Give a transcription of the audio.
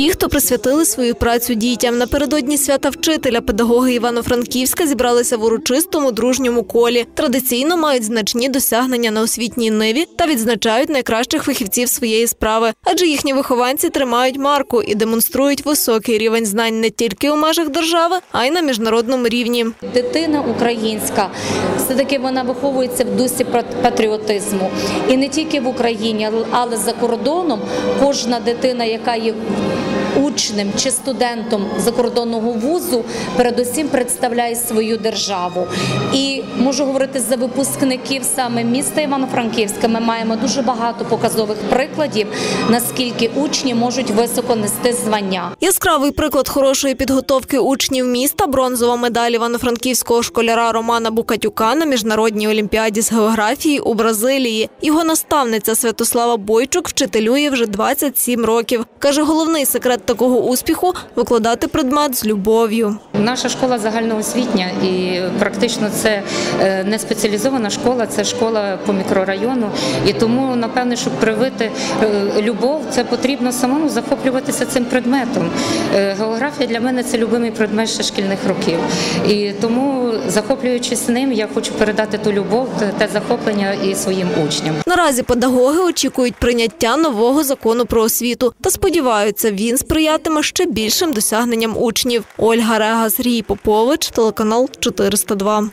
ті, хто присвятили свою працю дітям. Напередодні свята вчителя педагоги Івано-Франківська зібралися в урочистому дружньому колі. Традиційно мають значні досягнення на освітній ниві та відзначають найкращих фахівців своєї справи, адже їхні вихованці тримають марку і демонструють високий рівень знань не тільки у межах держави, а й на міжнародному рівні. Дитина українська все таки вона виховується в дусі пат- патріотизму, і не тільки в Україні, але за кордоном кожна дитина, яка є учнем чи студентом закордонного вузу, передусім представляє свою державу. І можу говорити за випускників саме міста Івано-Франківська. Ми маємо дуже багато показових прикладів, наскільки учні можуть високо нести звання. Яскравий приклад хорошої підготовки учнів міста бронзова медаль івано-франківського школяра Романа Букатюка на міжнародній олімпіаді з географії у Бразилії. Його наставниця Святослава Бойчук вчителює вже 27 років. каже, головний секрет такого успіху викладати предмет з любов'ю. Наша школа загальноосвітня і практично це е, не спеціалізована школа, це школа по мікрорайону. І тому, напевне, щоб привити е, любов, це потрібно самому захоплюватися цим предметом. Е, Географія для мене це любимий предмет ще шкільних років. І тому, захоплюючись ним, я хочу передати ту любов, те- те захоплення і своїм учням. Наразі педагоги очікують прийняття нового закону про освіту та сподіваються, він сприятиме ще більшим досягненням учнів. Ольга Рега, Сергій Попович, телеканал 402.